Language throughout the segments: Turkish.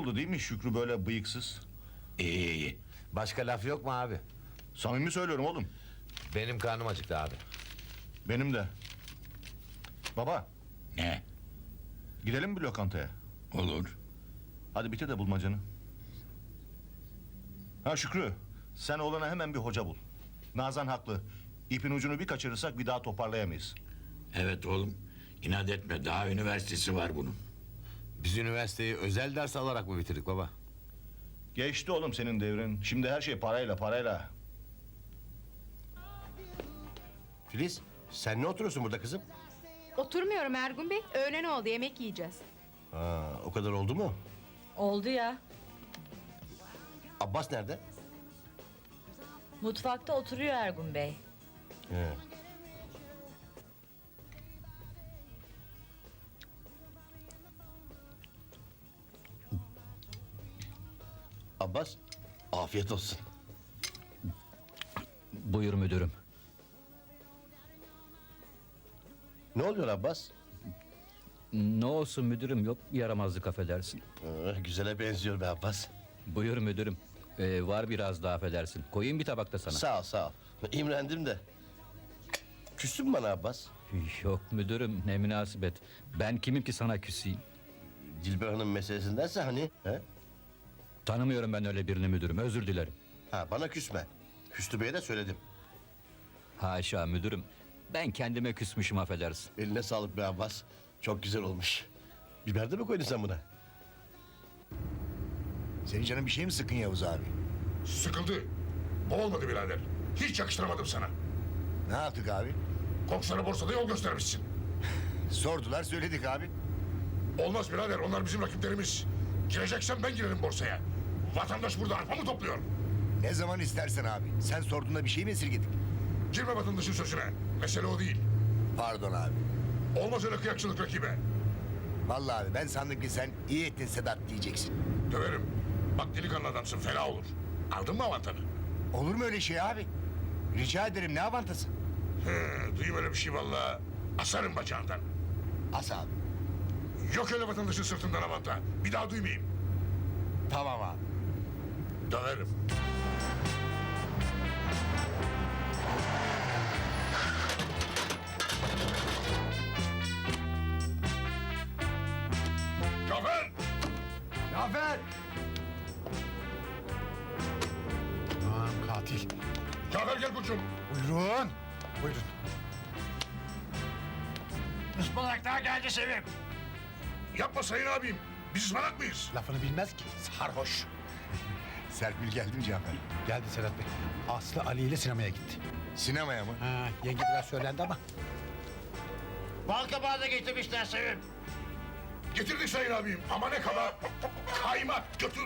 oldu değil mi Şükrü böyle bıyıksız? İyi iyi. Başka laf yok mu abi? Samimi söylüyorum oğlum. Benim karnım acıktı abi. Benim de. Baba Ne? gidelim bir lokantaya. Olur. Hadi bitir de bulmacanı. Ha Şükrü sen oğlana hemen bir hoca bul. Nazan haklı. İpin ucunu bir kaçırırsak bir daha toparlayamayız. Evet oğlum. İnat etme. Daha üniversitesi var bunun. Biz üniversiteyi özel ders alarak mı bitirdik baba? Geçti oğlum senin devrin. Şimdi her şey parayla parayla. Filiz sen ne oturuyorsun burada kızım? Oturmuyorum Ergun Bey. Öğlen oldu yemek yiyeceğiz. Ha, o kadar oldu mu? Oldu ya. Abbas nerede? Mutfakta oturuyor Ergun Bey. He. Abbas afiyet olsun. Buyur müdürüm. Ne oluyor Abbas? Ne olsun müdürüm yok yaramazlık affedersin. Ee, güzele benziyor be Abbas. Buyur müdürüm. Ee, var biraz daha affedersin. Koyayım bir tabakta sana. Sağ ol sağ ol. İmrendim de. Küstün bana Abbas? Yok müdürüm ne münasebet. Ben kimim ki sana küseyim? Dilber Hanım meselesindense hani? He? Tanımıyorum ben öyle birini müdürüm özür dilerim. Ha bana küsme. Hüsnü Bey'e de söyledim. Haşa müdürüm. Ben kendime küsmüşüm affedersin. Eline sağlık be Abbas. Çok güzel olmuş. Biber de mi koydun sen buna? Senin canın bir şey mi sıkın Yavuz abi? Sıkıldı. Bu olmadı birader. Hiç yakıştıramadım sana. Ne yaptık abi? Komşulara borsada yol göstermişsin. Sordular söyledik abi. Olmaz birader onlar bizim rakiplerimiz. Gireceksen ben girerim borsaya. Vatandaş burada arpa mı topluyor? Ne zaman istersen abi. Sen sorduğunda bir şey mi esirgedik? Girme vatandaşın sözüne. Mesele o değil. Pardon abi. Olmaz öyle kıyakçılık rakibe. Vallahi abi ben sandım ki sen iyi ettin Sedat diyeceksin. Döverim. Bak delikanlı adamsın fena olur. Aldın mı avantanı? Olur mu öyle şey abi? Rica ederim ne avantası? Hı, duyayım öyle bir şey vallahi. Asarım bacağından. As abi. Yok öyle vatandaşın sırtından avanta. Bir daha duymayayım. Tamam abi. Döverim. Cafer! Cafer! Aman katil. Cafer gel koçum. Buyurun. Buyurun. Ispanak daha geldi Sevim. Yapma sayın abim. Biz ıspanak mıyız? Lafını bilmez ki. Sarhoş. Serpil geldi mi Cafer? Geldi Sedat Bey. Aslı Ali ile sinemaya gitti. Sinemaya mı? Ha, yenge biraz söylendi ama. Bal kabağı da getirmişler Sevim. Getirdik sayın abim. Ama ne kaba. Kaymak götür.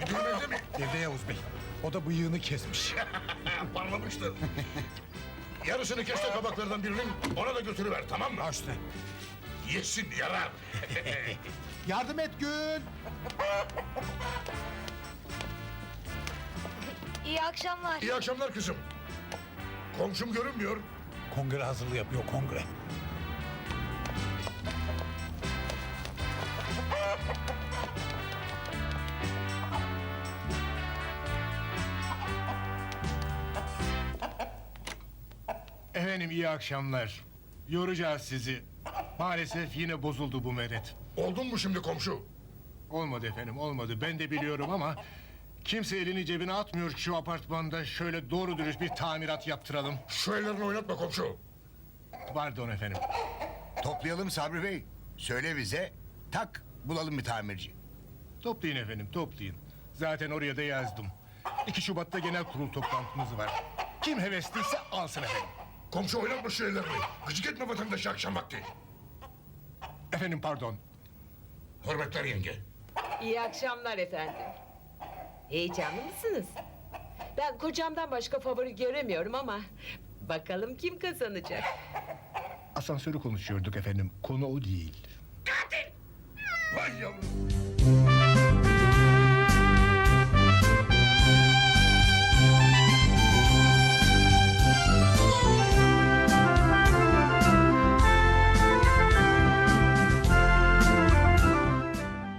Evde mi? Evde Yavuz Bey. O da bıyığını kesmiş. Parlamıştır. Yarısını kes de kabaklardan birinin ona da götürüver tamam mı? Baş üstüne. Yesin yarar. Yardım et Gül. İyi akşamlar. İyi akşamlar kızım. Komşum görünmüyor. Kongre hazırlığı yapıyor kongre. Efendim iyi akşamlar. Yoracağız sizi. Maalesef yine bozuldu bu meret. Oldun mu şimdi komşu? Olmadı efendim olmadı. Ben de biliyorum ama... Kimse elini cebine atmıyor ki şu apartmanda şöyle doğru dürüst bir tamirat yaptıralım. Şu ellerini oynatma komşu. Pardon efendim. Toplayalım Sabri Bey. Söyle bize. Tak bulalım bir tamirci. Toplayın efendim toplayın. Zaten oraya da yazdım. 2 Şubat'ta genel kurul toplantımız var. Kim hevesliyse alsın efendim. Komşu oynatma şu ellerini. Gıcık etme vatandaşı akşam vakti. Efendim pardon. Hürmetler yenge. İyi akşamlar efendim. Heyecanlı mısınız? Ben kocamdan başka favori göremiyorum ama... ...bakalım kim kazanacak? Asansörü konuşuyorduk efendim. Konu o değil. Vay yavrum.